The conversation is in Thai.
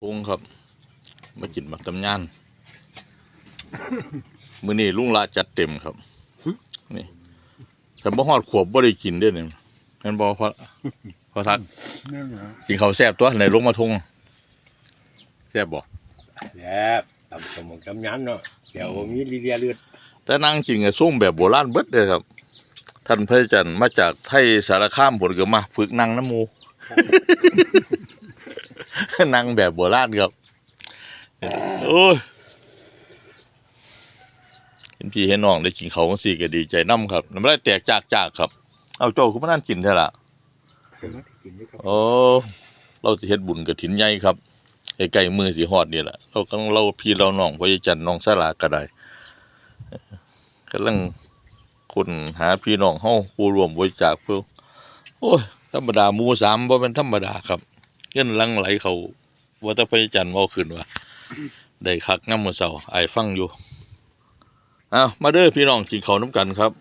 พงครับมากินหมักตำยาน มื้อนี้ลุงละจัดเต็มครับนี่แต่บ่ฮอดขวบบ่ได้กินเด้อนี่แม่นบ่พอพอทักนั่นเหรอกินข้าวแซ่บตัวไหนลงมาทงแซ่บบ่แล้วตำสมองกำยันเนาะเดี๋ยวมีลีเดียเลือดแต่นั่งกินกับส้มแบบโบราณเบิดเลยครับ ท่านพระอาจารย์มาจากไทยสารคามผลก็มา ฝึกนั่งน้ำหมู นั่งแบบโบราณครับโอ้ยเห็นพี่เห็นน้องได้กินเขาวจังสี่ก็ดีใจน้ำครับน้ำลายแตกจากจากครับ เอาโจ้คุณมานั่นกินเถอะล่ะเดี๋ยวมากินด้วยครับโอ้เราจะเฮ็ดบุญกับถินใหญ่ครับใกล้ๆมือสีฮอดนี่แหละเรากำลังเล่าพี่เราน้องพระอาจารย์น้องสลาก็ได้กำลังคนหาพี่น้องเฮาผู้รวมบริจาคเพื่อโอ้ยธรรมดาหมู่สามบ่เป็นธรรมดาครับ เงินลังไหลเขาวัตพระอาจารย์เว้าขึ้นว่าได้คักง่ำมือเสาไอ้ฟังอยู่อ้าวมาเด้อพี่น้องกินข้าน้ำกันครับ